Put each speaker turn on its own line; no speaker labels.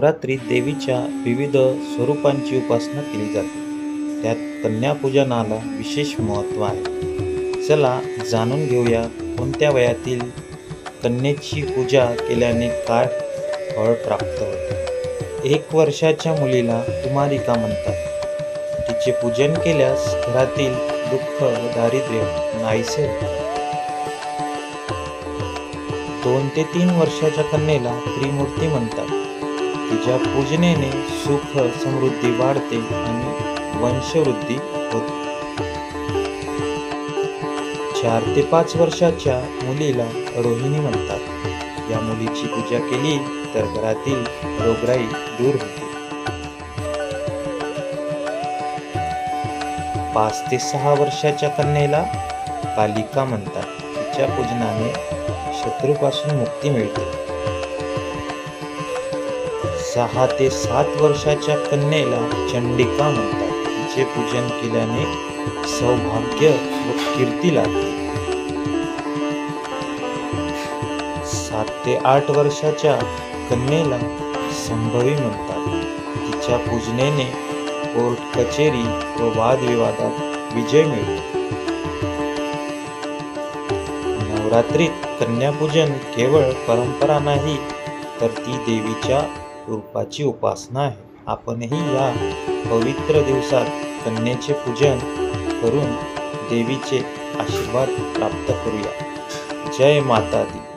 नवरात्रीत देवीच्या विविध स्वरूपांची उपासना केली जाते. त्यात कन्यापूजनाला विशेष महत्त्व आहे. चला जाणून घेऊया कोणत्या वयातील कन्येची पूजा केल्याने काय फळ प्राप्त होते. एक वर्षाच्या मुलीला कुमारिका म्हणतात. तिचे पूजन केल्यास घरातील दुःख व दारिद्र्य नाहीसे होते. दोन ते तीन वर्षाच्या कन्येला त्रिमूर्ती म्हणतात. तिच्या पूजनेने सुख समृद्धी वाढते आणि वंशवृद्धी होते. चार ते पाच वर्षाच्या मुलीला रोहिणी म्हणतात. या मुलीची पूजा केली तर घरातील रोगराई दूर होते. पाच ते सहा वर्षाच्या कन्येला कालिका म्हणतात. तिच्या पूजनाने शत्रूपासून मुक्ती मिळते. सहा ते सात वर्षाच्या कन्येला चंडिका म्हणतात. तिचे पूजन केल्याने सौभाग्य व कीर्ती लागते सात ते आठ वर्षाच्या कन्येला संभवी म्हणतात. तिच्या पूजनेने कोर्ट कचेरी व वादविवादात विजय मिळतो. नवरात्रीत कन्यापूजन केवळ परंपरा नाही तर ती देवीच्या रूपाची उपासना आहे. आपणही या पवित्र दिवसात कन्येचे पूजन करून देवीचे आशीर्वाद प्राप्त करूया. जय माता दी.